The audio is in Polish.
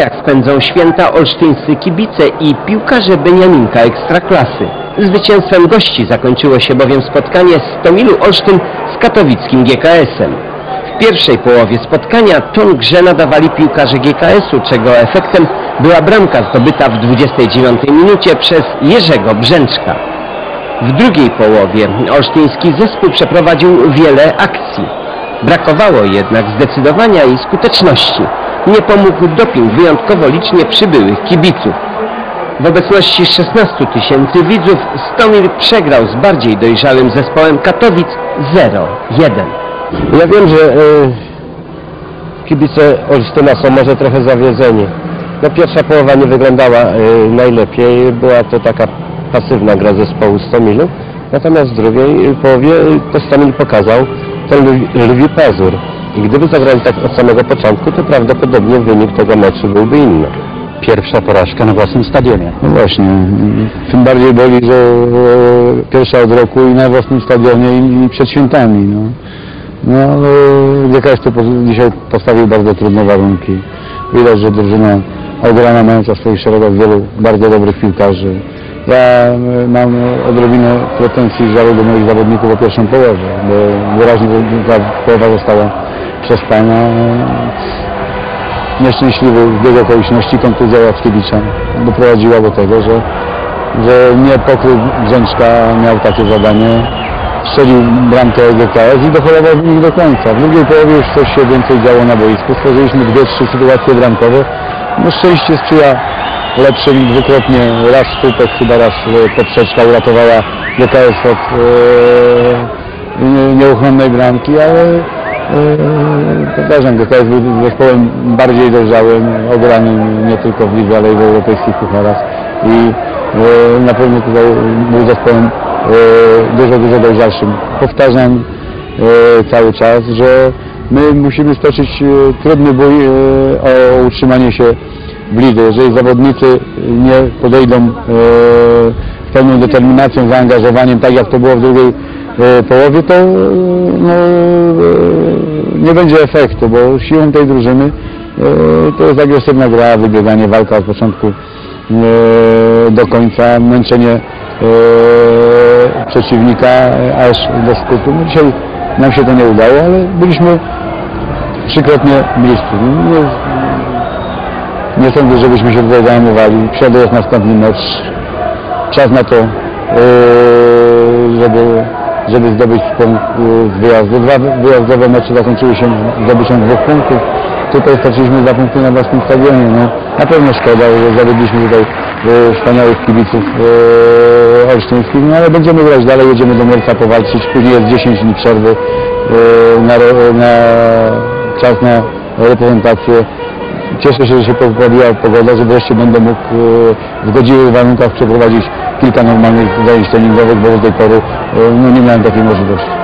Jak spędzą święta olsztyńscy kibice i piłkarze Beniaminka Ekstraklasy. Zwycięstwem gości zakończyło się bowiem spotkanie z Tomilu Olsztyn z katowickim GKS-em. W pierwszej połowie spotkania ton grze nadawali piłkarze GKS-u, czego efektem była bramka zdobyta w 29 minucie przez Jerzego Brzęczka. W drugiej połowie olsztyński zespół przeprowadził wiele akcji. Brakowało jednak zdecydowania i skuteczności. Nie pomógł doping wyjątkowo licznie przybyłych kibiców. W obecności 16 tysięcy widzów Stomil przegrał z bardziej dojrzałym zespołem Katowic 0-1. Ja wiem, że e, kibice Olsztyna są może trochę zawiedzeni. No pierwsza połowa nie wyglądała e, najlepiej, była to taka pasywna gra zespołu Stomilu. Natomiast w drugiej połowie to Stomil pokazał ten lwi pazur. I gdyby zagrali tak od samego początku, to prawdopodobnie wynik tego meczu byłby inny. pierwsza porażka na własnym stadionie. No właśnie, tym bardziej boli, że pierwsza od roku i na własnym stadionie i, przed świętami. No, no GKS to dzisiaj postawił bardzo trudne warunki. Widać, że drużyna ograna mająca w swoich szeregach wielu bardzo dobrych piłkarzy. Ja e, mam odrobinę pretensji do moich zawodników o pierwszą połowę, bo wyraźnie ta połowa została przespana nieszczęśliwy zbieg okoliczności, kontuzja Ławkiewicza doprowadziła do tego, że, że nie pokrył Brzęczka miał takie zadanie, strzelił bramkę GKS i dochodował w nich do końca. W drugiej połowie już coś się więcej działo na boisku. Stworzyliśmy dwie, trzy sytuacje bramkowe. No szczęście sprzyja lepszym dwukrotnie. Raz Stupek, chyba raz e, poprzeczka uratowała GKS od e, nie- nieuchronnej bramki, ale Powtarzam, GKS był zespołem bardziej dojrzałym, ogranym nie tylko w lidze, ale i w europejskich pucharach i e, na pewno tutaj był zespołem e, dużo, dużo dojrzalszym. Powtarzam e, cały czas, że my musimy stoczyć trudny bój o utrzymanie się w lidze. Jeżeli zawodnicy nie podejdą z pełną determinacją, zaangażowaniem, tak jak to było w drugiej połowie, to e, no, e, nie będzie efektu, bo siłą tej drużyny to jest agresywna gra, wybieganie, walka od początku do końca, męczenie przeciwnika aż do skupu. No dzisiaj nam się to nie udało, ale byliśmy trzykrotnie bliscy. Nie, nie sądzę, żebyśmy się tutaj zajmowali. Środę jest następny mecz. Czas na to, żeby, żeby zdobyć yy, z wyjazdu. Dwa wyjazdowe mecze zakończyły się zdobyciem dwóch punktów. Tutaj straciliśmy dwa punkty na własnym stadionie. No, na pewno szkoda, że zawiedliśmy tutaj yy, wspaniałych kibiców yy, olsztyńskich, no ale będziemy grać dalej, jedziemy do Mielca powalczyć. Później jest 10 dni przerwy na, na czas na reprezentację. Cieszę się, że się poprawiła pogoda, że wreszcie będę mógł w godziwych warunkach przeprowadzić kilka normalnych zajęć treningowych, bo do tej pory e, no, nie miałem takiej możliwości.